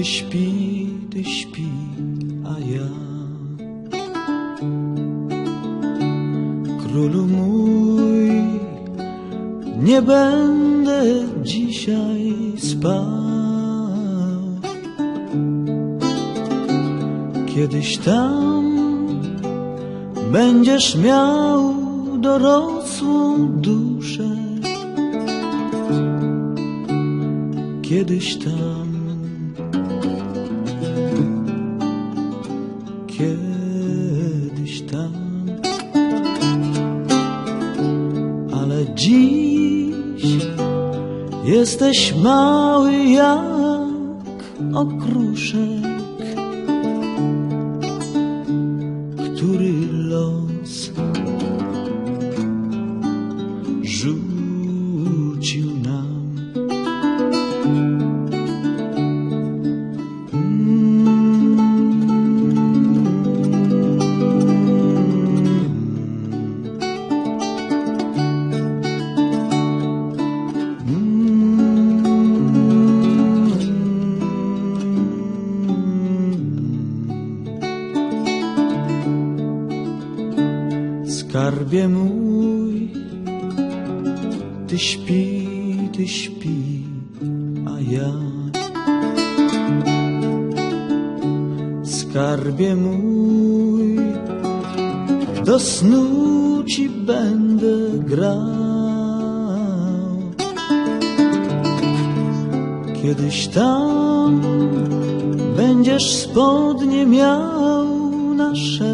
Ty śpi, ty śpi, a ja. Królu mój, nie będę dzisiaj spał. Kiedyś tam będziesz miał dorosłą duszę. Kiedyś tam, dziś jesteś mały jak okruszek, który los rzucił Skarbie mój, ty śpi, ty śpi, a ja Skarbie mój, do snu ci będę grał. Kiedyś tam będziesz spodnie miał na szelkach.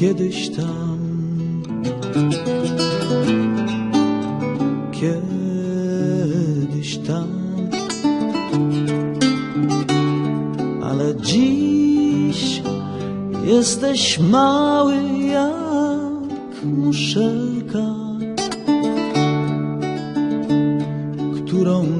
Kiedyś tam, kiedyś tam, ale dziś jesteś mały jak muszelka, którą